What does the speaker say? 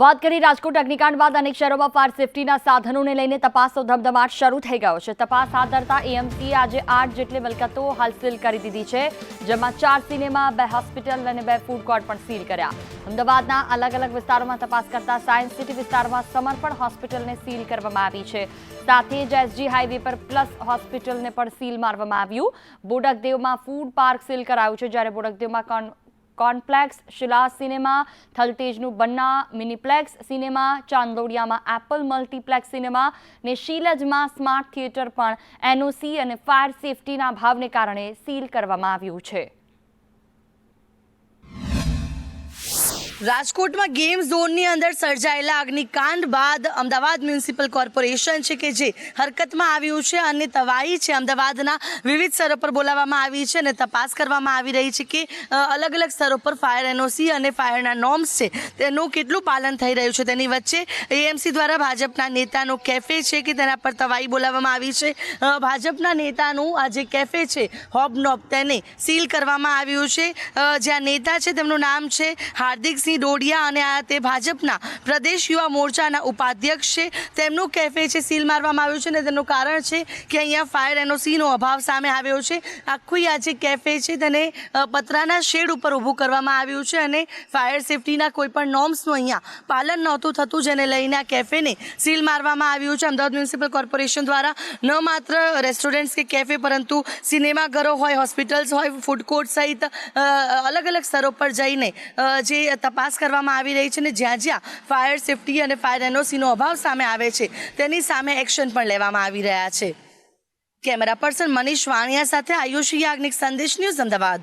વાત કરી રાજકોટ અગ્નિકાંડ બાદ અનેક શહેરોમાં ફાયર સેફટીના સાધનોને લઈને તપાસનો ધમધમાટ શરૂ થઈ ગયો છે. તપાસ હાથ ધરતા એએમસી આજે આઠ જેટલી મિલકતો હાલ સીલ કરી દીધી છે, જેમાં ચાર સિનેમા, બે હોસ્પિટલ અને બે ફૂડ કોર્ટ પણ સીલ કર્યા. અમદાવાદના અલગ અલગ વિસ્તારોમાં તપાસ કરતા સાયન્સ સિટી વિસ્તારમાં સમર્પણ હોસ્પિટલને સીલ કરવામાં આવી છે. સાથે જ એસજી હાઈવે પર પ્લસ હોસ્પિટલને પણ સીલ મારવામાં આવ્યું. બોડકદેવમાં ફૂડ પાર્ક સીલ કરાયું છે, જ્યારે બોડકદેવમાં કોન કોન્પ્લેક્સ, શિલા સિનેમા થલતેજનું બન્ના, મિનીપ્લેક્સ સિનેમા, ચાંદોડિયામાં એપલ મલ્ટીપ્લેક્સ સિનેમા ને શીલજમાં સ્માર્ટ થિયેટર પણ એનઓસી અને ફાયર સેફટીના ભાવને કારણે સીલ કરવામાં આવ્યું છે. રાજકોટમાં ગેમ ઝોનની અંદર સર્જાયેલા અગ્નિકાંડ બાદ અમદાવાદ મ્યુનિસિપલ કોર્પોરેશન છે કે જે હરકતમાં આવ્યું છે અને તવાઈ છે. અમદાવાદના વિવિધ સ્તરો પર બોલાવવામાં આવી છે અને તપાસ કરવામાં આવી રહી છે કે અલગ અલગ સ્તરો પર ફાયર એનઓસી અને ફાયરના નોર્મ્સ છે. તેનું કેટલું પાલન થઈ રહ્યું છે? તેની વચ્ચે એએમસી દ્વારા ભાજપના નેતાનો કેફે છે કે તેના પર તવાઈ બોલાવવામાં આવી છે? ભાજપના નેતાનું આ જે કેફે છે, હોબનોબ, તેને સીલ કરવામાં આવ્યું છે. જ્યાં નેતા છે તેમનું નામ છે હાર્દિકસિંહ ડોડિયા અને આ તે ભાજપના પ્રદેશ યુવા મોરચાના ઉપાધ્યક્ષ છે. તેમનું કેફે છે, સીલ મારવામાં આવ્યું છે અને તેનું કારણ છે કે અહીંયા ફાયર એનઓસીનો અભાવ સામે આવ્યો છે. આખું આ જે કેફે છે, તેને પતરાના શેડ ઉપર ઊભું કરવામાં આવ્યું છે અને ફાયર સેફટીના કોઈ પણ નોર્મ્સનું અહીંયા પાલન નહોતું થતું, જેને લઈને આ કેફેને સીલ મારવામાં આવ્યું છે. અમદાવાદ મ્યુનિસિપલ કોર્પોરેશન દ્વારા ન માત્ર રેસ્ટોરન્ટ્સ કે કેફે, પરંતુ સિનેમાઘરો હોય, હોસ્પિટલ્સ હોય, ફૂડ કોર્ટ સહિત અલગ અલગ સ્તરો પર જઈને જે જે તપાસ કરવામાં આવી રહી છે અને જ્યાં જ્યાં ફાયર સેફટી અને ફાયર એનઓસીનો અભાવ સામે આવે છે, તેની સામે એક્શન પણ લેવામાં આવી રહ્યા છે. કેમેરા પર્સન મનીષ વાણિયા સાથે આયુષી યાજ્ઞિક સંદેશ ન્યૂઝ અમદાવાદ.